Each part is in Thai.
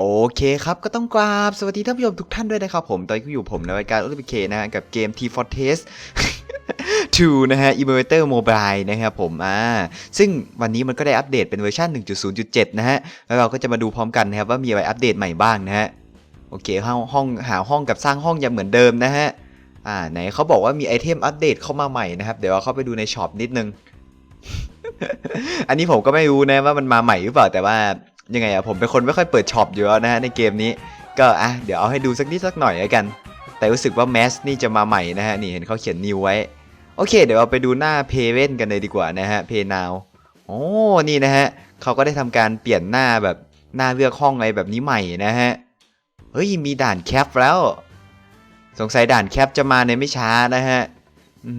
โอเคครับ ก็ต้องกราบ สวัสดีท่านผู้ชมทุกท่านด้วยนะครับผม ตอนนี้ก็อยู่ผมในรายการ o l y m p i c นะฮะกับเกม T Fortress 2นะฮะ Emulator Mobile นะครับผมอ่าซึ่งวันนี้มันก็ได้อัปเดตเป็นเวอร์ชัน1.0.7 นะฮะ แล้วเราก็จะมาดูพร้อมกันนะครับว่ามีอะไรอัปเดตใหม่บ้างนะฮะ โอเคห้องห้องหาห้องกับสร้างห้องยังเหมือนเดิมนะฮะ อ่าไหนเขาบอกว่ามีไอเทมอัปเดตเข้ามาใหม่นะครับ เดี๋ยวเราเข้าไปดูในช็อปนิดนึง อันนี้ผมก็ไม่รู้นะว่ามันมาใหม่หรือเปล่าแต่ว่า ยังไงอะผมเป็นคนไม่ค่อยเปิดช็อปอยู่แล้วนะฮะในเกมนี้ ก็อะเดี๋ยวเอาให้ดูสักนิดสักหน่อยแล้วกัน แต่รู้สึกว่าแมสนี่จะมาใหม่นะฮะนี่เห็นเขาเขียนนิวไว้ โอเค เดี๋ยวเราไปดูหน้าเพเว่นกันเลยดีกว่านะฮะเพนาวโอ้นี่นะฮะเขาก็ได้ทำการเปลี่ยนหน้าแบบหน้าเลือกห้องอะไรแบบนี้ใหม่นะฮะเฮ้ยมีด่านแคปแล้ว สงสัยด่านแคปจะมาในไม่ช้านะฮะอื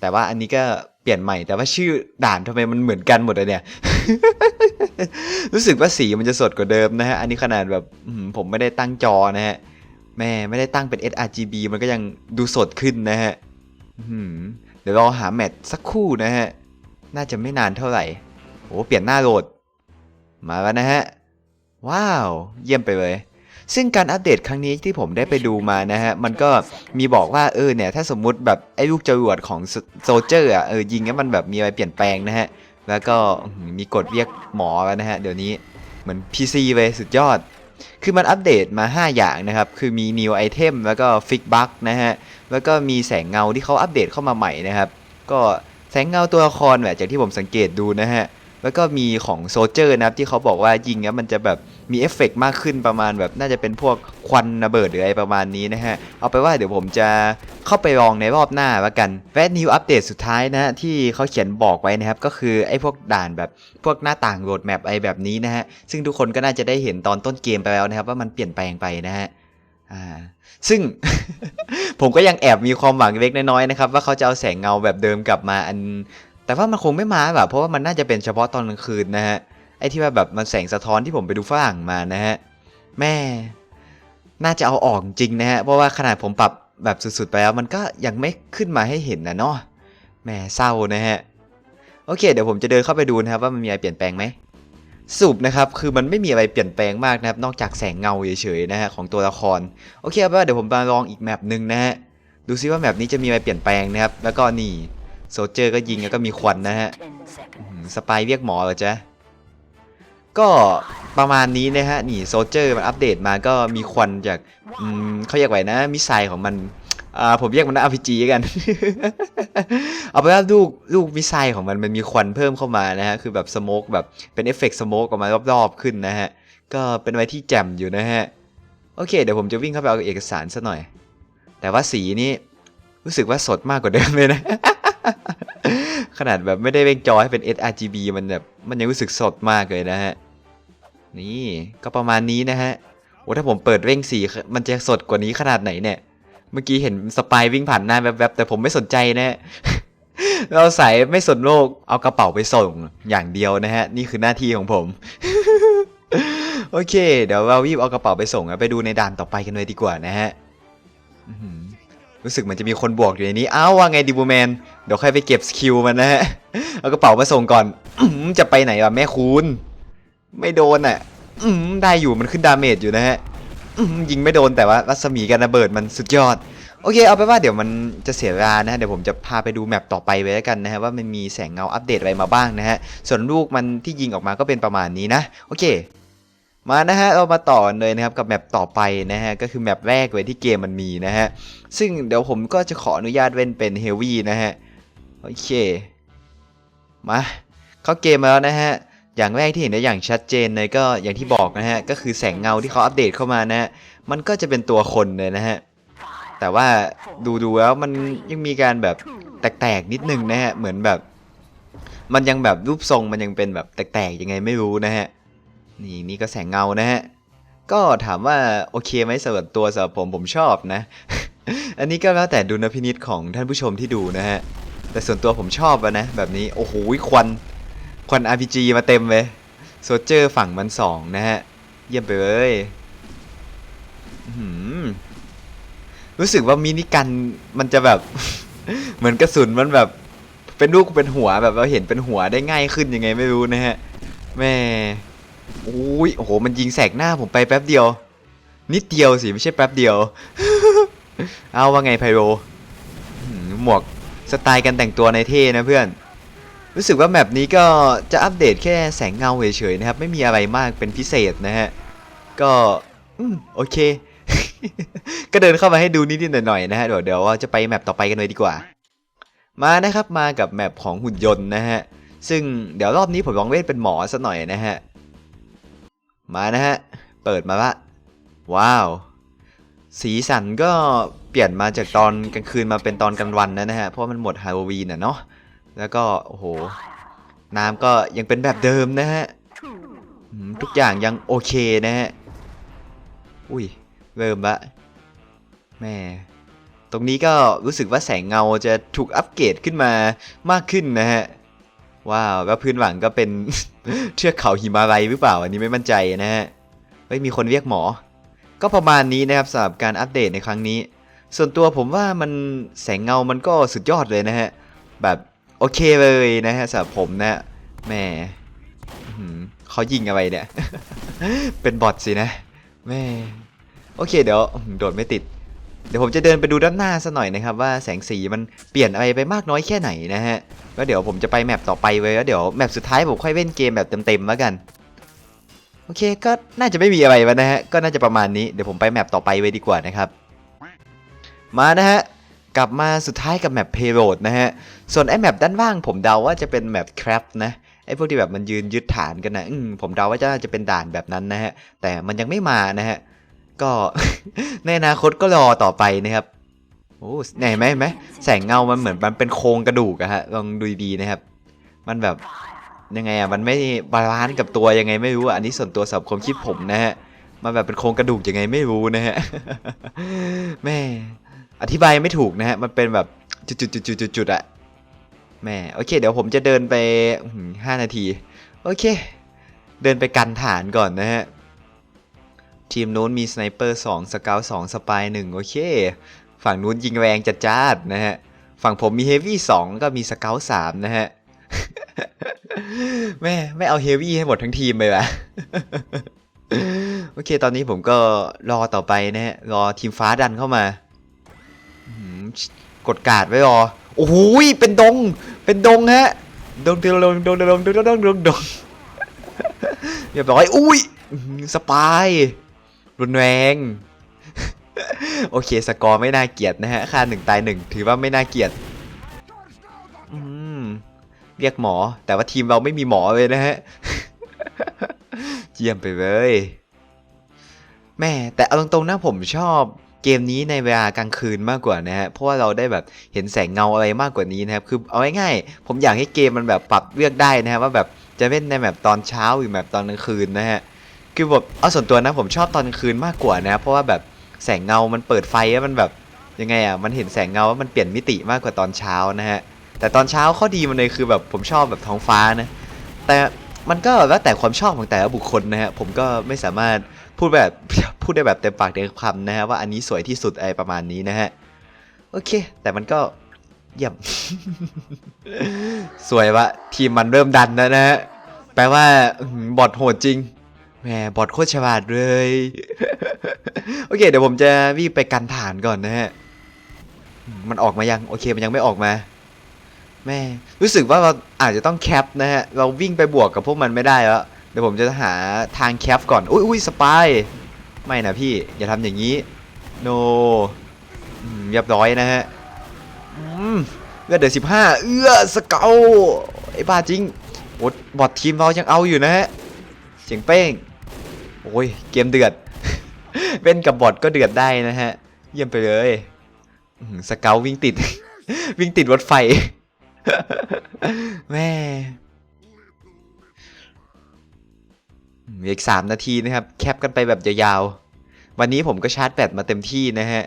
แต่ว่าอันนี้ก็เปลี่ยนใหม่แต่ว่าชื่อด่านทำไมมันเหมือนกันหมดเลยเนี่ย รู้สึกว่าสีมันจะสดกว่าเดิมนะฮะ อันนี้ขนาดแบบผมไม่ได้ตั้งจอนะฮะ แม่ไม่ได้ตั้งเป็น sRGB มันก็ยังดูสดขึ้นนะฮะเดี๋ยวรอหาแมทสักคู่นะฮะ น่าจะไม่นานเท่าไหร่โอ้เปลี่ยนหน้าโหลด มาแล้วนะฮะ ว้าว เยี่ยมไปเลยซึ่งการอัปเดตครั้งนี้ที่ผมได้ไปดูมานะฮะ มันก็มีบอกว่าเออเนี่ย ถ้าสมมุติแบบไอ้ลูกจรวดของโซเจอร์อะเออยิงแล้วมันแบบมีอะไรเปลี่ยนแปลงนะฮะ แล้วก็มีกดเรียกหมอแล้วนะฮะ เดี๋ยวนี้เหมือน PC เลยสุดยอด คือมันอัปเดตมา 5 อย่างนะครับ คือมี new item แล้วก็ fix bug นะฮะ แล้วก็มีแสงเงาที่เขาอัปเดตเข้ามาใหม่นะครับ ก็แสงเงาตัวละครแบบจากที่ผมสังเกตดูนะฮะ แล้วก็มีของโซเจอร์นะครับที่เขาบอกว่ายิงแล้วมันจะแบบมีเอฟเฟกต์มากขึ้นประมาณแบบน่าจะเป็นพวกควันระเบิดหรืออะไรประมาณนี้นะฮะ เอาไปว่าเดี๋ยวผมจะเข้าไปลองในรอบหน้าล้วกันและนิวอัปเดตสุดท้ายนะฮะที่เขาเขียนบอกไว้นะครับ ก็คือไอ้พวกด่านแบบพวกหน้าต่างโรดแมปอะไรแบบนี้นะฮะ ซึ่งทุกคนก็น่าจะได้เห็นตอนต้นเกมไปแล้วนะครับ ว่ามันเปลี่ยนแปลงไปนะฮะซึ่ง ผมก็ยังแอบมีความหวังเล็กน้อยๆนะครับ ว่าเขาจะเอาแสงเงาแบบเดิมกลับมาอัน แต่ว่ามันคงไม่มาแบบเพราะว่ามันน่าจะเป็นเฉพาะตอนกลางคืนนะฮะ ไอ้ที่ว่าแบบมันแสงสะท้อนที่ผมไปดูฝรั่งมานะฮะแม่น่าจะเอาออกจริงนะฮะเพราะว่าขนาดผมปรับแบบสุดๆไปแล้วมันก็ยังไม่ขึ้นมาให้เห็นนะเนาะแม่เศร้านะฮะโอเค เดี๋ยวผมจะเดินเข้าไปดูนะครับว่ามันมีอะไรเปลี่ยนแปลงไหมสรุปนะครับคือมันไม่มีอะไรเปลี่ยนแปลงมากนะครับ นอกจากแสงเงาเฉยๆนะฮะของตัวละครโอเคเอาเป็นว่าเดี๋ยวผมมาลองอีกแมปหนึ่งนะฮะดูซิว่าแมปนี้จะมีอะไรเปลี่ยนแปลงนะครับ แล้วก็นี่โซเจอร์ก็ยิงแล้วก็มีควันนะฮะสปายเรียกหมอเหรอจ๊ะ ก็ประมาณนี้นะฮะ นี่โซเจอร์มันอัปเดตมาก็มีควันจากเขาเรียกไว้นะ มิสไซล์ของมันอ่าผมเรียกมันว่า RPG กัน เอาไปว่าลูกลูกมิสไซล์ของมันมันมีควันเพิ่มเข้ามานะฮะ คือแบบสโมกแบบเป็นเอฟเฟกต์สโมกออกมารอบๆขึ้นนะฮะ ก็เป็นอะไรที่แจ่มอยู่นะฮะ โอเค เดี๋ยวผมจะวิ่งเข้าไปเอาเอกสารซะหน่อย แต่ว่าสีนี่รู้สึกว่าสดมากกว่าเดิมเลยนะ ขนาดแบบไม่ได้เร่งจอให้เป็น sRGB มันแบบมันยังรู้สึกสดมากเลยนะฮะ นี่ก็ประมาณนี้นะฮะโอ้ถ้าผมเปิดเร่งสีมันจะสดกว่านี้ขนาดไหนเนี่ย เมื่อกี้เห็นสปายวิ่งผ่านหน้าแวบๆแต่ผมไม่สนใจนะฮะเราใส่ไม่สนโลกเอากระเป๋าไปส่งอย่างเดียวนะฮะ นี่คือหน้าที่ของผม โอเค เดี๋ยวเรารีบเอากระเป๋าไปส่งไปดูในด่านต่อไปกันเลยดีกว่านะฮะรู้สึกเหมันจะมีคนบวกอยู่ในนี้ อ้าวว่าไงดิบูแมน เดี๋ยวค่อยไปเก็บสกิลมันนะฮะ เอากระเป๋ามาส่งก่อนอจะไปไหนวะแม่คุณไม่โดนอะได้อยู่มันขึ้นดาเมจอยู่นะฮะยิงไม่โดนแต่ว่ารัศมีกันระเบิดมันสุดยอด โอเคเอาไปว่าเดี๋ยวมันจะเสียเวลานะฮะเดี๋ยวผมจะพาไปดูแมปต่อไปไว้แล้วกันนะฮะว่ามันมีแสงเงาอัปเดตอะไรมาบ้างนะฮะ ส่วนลูกมันที่ยิงออกมาก็เป็นประมาณนี้นะ โอเคมานะฮะเรามาต่อเลยนะครับกับแมปต่อไปนะฮะก็คือแมปแรกเลยที่เกมมันมีนะฮะซึ่งเดี๋ยวผมก็จะขออนุญาตเว้นเป็นเฮฟวี่นะฮะ โอเค มาเข้าเกมมาแล้วนะฮะ อย่างแรกที่เห็นได้อย่างชัดเจนเลยก็อย่างที่บอกนะฮะ ก็คือแสงเงาที่เขาอัปเดตเข้ามานะฮะ มันก็จะเป็นตัวคนเลยนะฮะ แต่ว่าดูดูๆแล้วมันยังมีการแบบแตกๆนิดนึงนะฮะ เหมือนแบบ มันยังแบบรูปทรงมันยังเป็นแบบแตกๆยังไงไม่รู้นะฮะ นี่นี่ก็แสงเงานะฮะ ก็ถามว่าโอเคไหมสำหรับตัวสำหรับผมผมชอบนะ อันนี้ก็แล้วแต่ดุลพินิษของท่านผู้ชมที่ดูนะฮะ แต่ส่วนตัวผมชอบอะนะแบบนี้ โอ้โหควัน ควัน RPG มาเต็มเลยโซเจอร์ฝั่งมันสองนะฮะ เยี่ยมไปเลยหือรู้สึกว่ามินิกันมันจะแบบ เหมือนกระสุนมันแบบ เป็นลูกเป็นหัวแบบเราเห็นเป็นหัวได้ง่ายขึ้นยังไงไม่รู้นะฮะ แม่โอ้ยโอ้โห มันยิงแสกหน้าผมไปแป๊บเดียว นิดเดียวสิ ไม่ใช่แป๊บเดียว เอาว่าไงไพโรหมวก สไตล์การแต่งตัวในเท่นะเพื่อน รู้สึกว่าแมปนี้ก็จะอัปเดตแค่แสงเงาเฉยๆนะครับ ไม่มีอะไรมากเป็นพิเศษนะฮะ ก็อืมโอเค ก็เดินเข้ามาให้ดูนิดๆหน่อยๆนะฮะ เดี๋ยวเดี๋ยวเราจะไปแมปต่อไปกันเลยดีกว่า มานะครับมากับแมปของหุ่นยนต์นะฮะ ซึ่งเดี๋ยวรอบนี้ผมลองเล่นเป็นหมอซะหน่อยนะฮะ มานะฮะ เปิดมาละว้าว สีสันก็เปลี่ยนมาจากตอนกลางคืนมาเป็นตอนกลางวันนะนะฮะ เพราะมันหมดฮาโลวีนอะเนาะ แล้วก็ โอ้โห น้ำก็ยังเป็นแบบเดิมนะฮะ ทุกอย่างยังโอเคนะฮะ อุ้ย เริ่มละแม่ตรงนี้ก็รู้สึกว่าแสงเงาจะถูกอัปเกรดขึ้นมามากขึ้นนะฮะ ว้าวแล้วพื้นหลังก็เป็นเทือกเขาหิมาลัยหรือเปล่า อันนี้ไม่มั่นใจนะฮะ เฮ้ยมีคนเรียกหมอ ก็ประมาณนี้นะครับสำหรับการอัปเดตในครั้งนี้ ส่วนตัวผมว่ามันแสงเงามันก็สุดยอดเลยนะฮะ แบบโอเคเลยนะฮะสำหรับผมนะแม่เขายิงอะไรเนี่ย เป็นบอทสินะแม่โอเคเดี๋ยวโดดไม่ติด เดี๋ยวผมจะเดินไปดูด้านหน้าซะหน่อยนะครับ ว่าแสงสีมันเปลี่ยนอะไรไปมากน้อยแค่ไหนนะฮะแล้วเดี๋ยวผมจะไปแมปต่อไปเลยแล้วเดี๋ยวแมปสุดท้ายผมค่อยเล่นเกมแบบเต็มๆแล้วกัน โอเคก็น่าจะไม่มีอะไรแล้วนะฮะก็น่าจะประมาณนี้เดี๋ยวผมไปแมปต่อไปเลยดีกว่านะครับ มานะฮะกลับมาสุดท้ายกับแมปเพโรดนะฮะ ส่วนไอ้แมปด้านล่างผมเดาว่าจะเป็นแมปคราฟนะ ไอ้พวกที่แบบมันยืนยึดฐานกันนะอืมผมเดาว่าจะน่าจะเป็นด่านแบบนั้นนะฮะ แต่มันยังไม่มานะฮะ ก็ในอนาคตก็รอต่อไปนะครับ โอ้ไหนไหมไหมแสงเงา มันเหมือนมันเป็นโครงกระดูกอะฮะ ลองดูดีนะครับ มันแบบ ยังไงอะมันไม่บาลานซ์กับตัวยังไงไม่รู้อันนี้ส่วนตัวสับความคิดผมนะฮะมันแบบเป็นโครงกระดูกยังไงไม่รู้นะฮะแม่อธิบายไม่ถูกนะฮะมันเป็นแบบจุดๆๆๆๆอะแม่โอเค เดี๋ยวผมจะเดินไปห้านาที โอเค เดินไปกันฐานก่อนนะฮะ ทีมนู้นมีสไนเปอร์2สเกล2สปาย1โอเค ฝั่งนู้นยิงแรงจัดจ้าดนะฮะ ฝั่งผมมีเฮฟวี่2ก็มีสเกล3นะฮะ แม่ไม่เอาเฮฟวี่ให้หมดทั้งทีมเลยวะโอเค ตอนนี้ผมก็รอต่อไปนะฮะ รอทีมฟ้าดันเข้ามากดกาดไว้รอ โอ้โหยเป็นดง เป็นดงฮะ ดงดงดงดงดงดงดงดงดงดงเรียบร้อยอุ้ยอื้อหือสปายรุนแรงโอเค สกอร์ไม่น่าเกลียดนะฮะ ค่าหนึ่งตายหนึ่งถือว่าไม่น่าเกลียด เรียกหมอ แต่ว่าทีมเราไม่มีหมอเลยนะฮะเยี่ยมไปเลยแม่แต่เอาตรงๆนะผมชอบเกมนี้ในเวลากลางคืนมากกว่านะฮะ เพราะว่าเราได้แบบเห็นแสงเงาอะไรมากกว่านี้นะครับ คือเอาง่ายๆ ผมอยากให้เกมมันแบบปรับเลือกได้นะฮะว่าแบบจะเล่นในแบบตอนเช้าหรือแบบตอนกลางคืนนะฮะ คือแบบเอาส่วนตัวนะผมชอบตอนกลางคืนมากกว่านะ เพราะว่าแบบแสงเงามันเปิดไฟแล้วมันแบบยังไงอะ มันเห็นแสงเงาว่ามันเปลี่ยนมิติมากกว่าตอนเช้านะฮะ แต่ตอนเช้าข้อดีมันเลยคือแบบผมชอบแบบท้องฟ้านะ แต่มันก็แล้วแต่ความชอบของแต่ละบุคคลนะฮะ ผมก็ไม่สามารถพูดแบบพูดได้แบบเต็มปากเต็มคำนะฮะว่าอันนี้สวยที่สุดอะไรประมาณนี้นะฮะ โอเค แต่มันก็เยี่ยม สวยวะทีมมันเริ่มดันแล้วนะฮะ แปลว่าบอทโหดจริงแหมบอทโคตรฉลาดเลย โอเค เดี๋ยวผมจะวิ่งไปกันฐานก่อนนะฮะ มันออกมายัง โอเค มันยังไม่ออกมา แม่รู้สึกว่าเราอาจจะต้องแคปนะฮะ เราวิ่งไปบวกกับพวกมันไม่ได้แล้ว เดี๋ยวผมจะหาทางแคปก่อน อุ้ยอุ้ยสปาย ไม่นะพี่ อย่าทำอย่างนี้ โนอืมเรียบร้อยนะฮะอืมเลือดเดือดสิบห้าเอื้อสเกลไอ้บ้าจริงโอ้บอททีมเรายังเอาอยู่นะฮะเสียงเป้ง โอ้ย เกมเดือดเล่นกับบอทก็เดือดได้นะฮะ เยี่ยมไปเลยสเกลวิ่งติด วิ่งติดรถไฟ แม่อืมอีกสามนาทีนะครับ แคปกันไปแบบยาวๆ วันนี้ผมก็ชาร์จแบตมาเต็มที่นะฮะ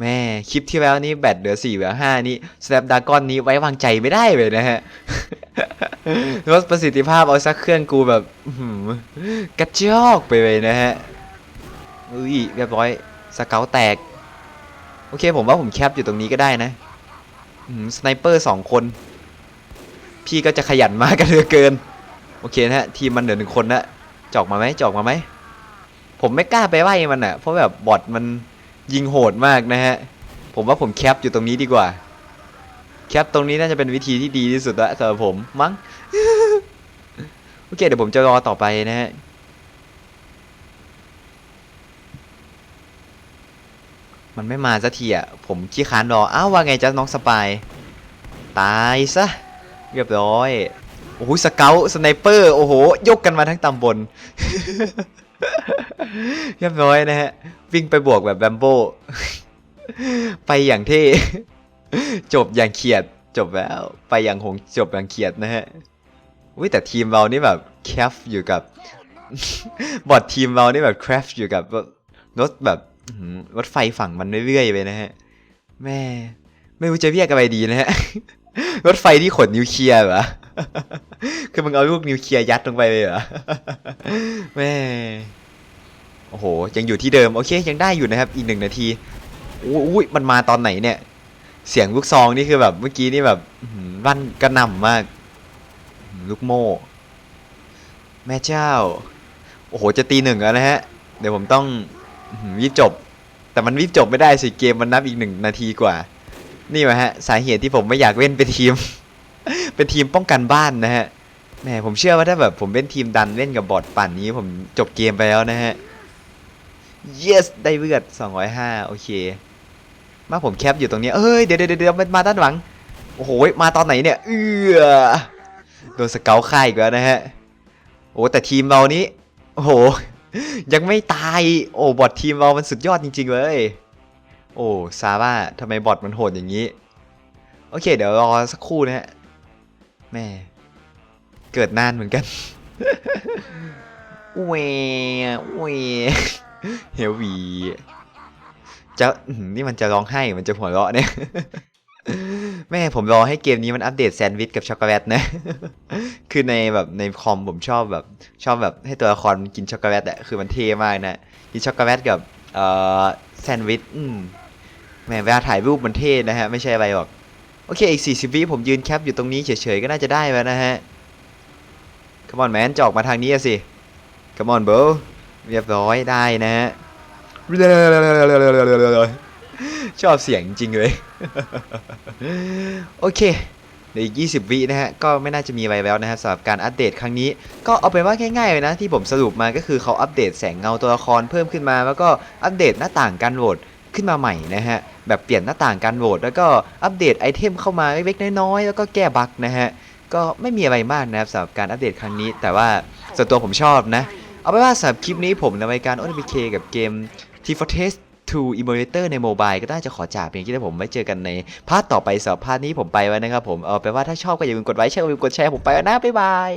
แม่คลิปที่แล้วนี่แบตเหลือ4เหลือ5นี่ Snapdragon นี้ไว้วางใจไม่ได้เลยนะฮะลดประสิทธิภาพเอาสักเครื่องกูแบบกระจอกไปเลยนะฮะ อุ้ยเรียบร้อยสเกลแตก โอเคผมว่าผมแคปอยู่ตรงนี้ก็ได้นะสไนเปอร์สองคน พี่ก็จะขยันมากกันเหลือเกิน โอเคนะฮะ ทีมมันเหลือหนึ่งคนนะจอกมาไหมจอกมาไหม ผมไม่กล้าไปไล่มันอะ เพราะแบบบอทมันยิงโหดมากนะฮะ ผมว่าผมแคปอยู่ตรงนี้ดีกว่า แคปตรงนี้น่าจะเป็นวิธีที่ดีที่สุดละสำหรับผมมั้ง โอเค เดี๋ยวผมจะรอต่อไปนะฮะมันไม่มาสักทีอะ ผมขี้ค้านรอ อ้าวว่าไงจ๊ะน้องสปาย ตายซะ เรียบร้อย โอ้โหสเกลสไนเปอร์ โอ้โห ยกกันมาทั้งตำบล เรียบร้อยนะฮะ วิ่งไปบวกแบบแบมโบ ไปอย่างเท่ จบอย่างเขียด จบแล้ว ไปอย่างหง จบอย่างเขียดนะฮะอุ้ยแต่ทีมเรานี่แบบแคฟอยู่กับบอดทีมเรานี่แบบแคฟอยู่กับรถแบบรถไฟฝั่งมันเรื่อยๆไปนะฮะ แม่ ไม่รู้จะเรียกอะไรดีนะฮะ รถไฟที่ขนนิวเคลียร์เหรอ คือมึงเอาลูกนิวเคลียร์ยัดลงไปเลยเหรอ แม่ โอ้โห ยังอยู่ที่เดิม โอเค ยังได้อยู่นะครับ อีกหนึ่งนาทีอุ้ยมันมาตอนไหนเนี่ย เสียงลูกซองนี่คือแบบเมื่อกี้นี่แบบอื้อหือลั่นกระหน่ำมาก ลูกโม่ แม่เจ้า โอ้โห จะตีหนึ่งแล้วนะฮะ เดี๋ยวผมต้องอื้อหือรีบจบ แต่มันรีบจบไม่ได้สิ เกมมันนับอีกหนึ่งนาทีกว่า นี่วะฮะ สาเหตุที่ผมไม่อยากเล่นเป็นทีม เป็นทีมป้องกันบ้านนะฮะแหมผมเชื่อว่าถ้าแบบผมเล่นทีมดันเล่นกับบอทป่านนี้ผมจบเกมไปแล้วนะฮะ yes ได้เลือด205 โอเค มาผมแคปอยู่ตรงนี้ เอ้ย เดี๋ยวเดี๋ยวเดี๋ยวมันมาด้านหลัง โอ้โห มาตอนไหนเนี่ย เอือโดนสเกลค่ายอีกแล้วนะฮะ โอ้แต่ทีมเรานี้ โอ้โห ยังไม่ตาย โอ้บอททีมเรามันสุดยอดจริงๆเลย โอ้ซาร่าทำไมบอทมันโหดอย่างนี้ โอเค เดี๋ยวรอสักครู่นะฮะแม่เกิดนานเหมือนกันเวเวเฮลวีจะนี่มันจะร้องไห้มันจะหัวเราะเนี่ยแม่ผมรอให้เกมนี้มันอัปเดตแซนด์วิชกับช็อกโกแลตนะ คือในแบบในคอมผมชอบแบบชอบแบบให้ตัวละครกินช็อกโกแลตอะคือมันเท่มากนะ กินช็อกโกแลตกับเอ่อแซนด์วิชอืม แหม่เวลาถ่ายรูปมันเท่นะฮะ ไม่ใช่อะไรหรอก โอเค อีก 40 วิผมยืนแคปอยู่ตรงนี้เฉยๆ ก็น่าจะได้แล้วนะฮะ Come on man จอกมาทางนี้สิ Come on bro เรียบร้อยได้นะฮะชอบเสียงจริงเลย โอเคเหลืออีก 20 วินะฮะ ก็ไม่น่าจะมีอะไรแล้วนะฮะสำหรับการอัปเดตครั้งนี้ ก็เอาเป็นว่าง่ายๆเลยนะ ที่ผมสรุปมาก็คือเขาอัปเดตแสงเงาตัวละครเพิ่มขึ้นมา แล้วก็อัปเดตหน้าต่างการโหวต ขึ้นมาใหม่นะฮะ แบบเปลี่ยนหน้าต่างการโหวตแล้วก็อัปเดตไอเทมเข้ามาเล็กๆน้อยๆแล้วก็แก้บั๊กนะฮะ ก็ไม่มีอะไรมากนะครับสำหรับการอัปเดตครั้งนี้ แต่ว่าส่วนตัวผมชอบนะ เอาเป็นว่าสำหรับคลิปนี้ผมในรายการ o อ b k กับเกม T Fortress 2 Emulator ในโมบายก็น่าจะขอจากเพียงแค่ผมไว้เจอกันในพาร์ทต่อไปสำหรับพาร์ทนี้ผมไปไว้นะครับผมเอาเป็นว่าถ้าชอบก็อย่าลืมกดไลค์แชร์อย่าลืมกดแชร์ผมไปแล้วนะบ๊ายบาย